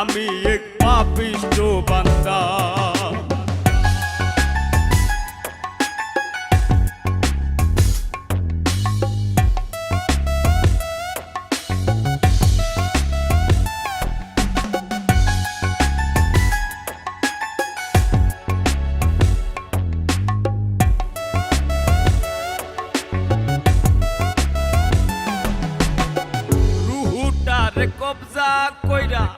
আমি এক পাপিষ্ট বান্দা। কবজা কইরা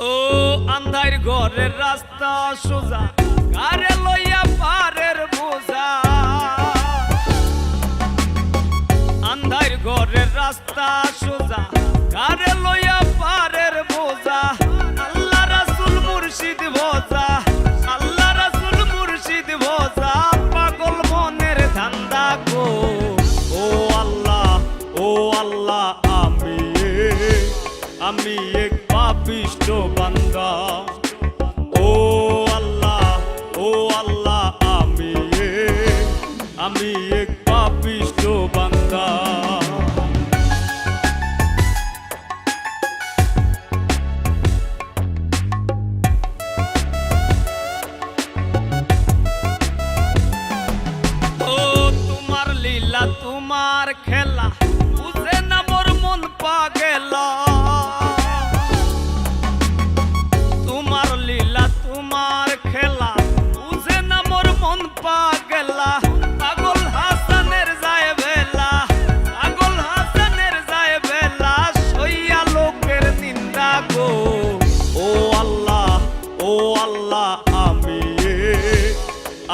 ও আন্ধার ঘরের রাস্তা সোজা কারে লইয়া পারের বোঝা। আন্ধার ঘরের রাস্তা সোজা কারে লইয়া পারের বোঝা। আল্লাহ রাসুল মুর্শিদ ভোজা, আল্লাহ রাসুল মুর্শিদ ভোজা। পাগল মনের ধান্দা গো, ও আল্লাহ ও আল্লাহ, আমি আমি এক পাপিষ্ট বান্দা।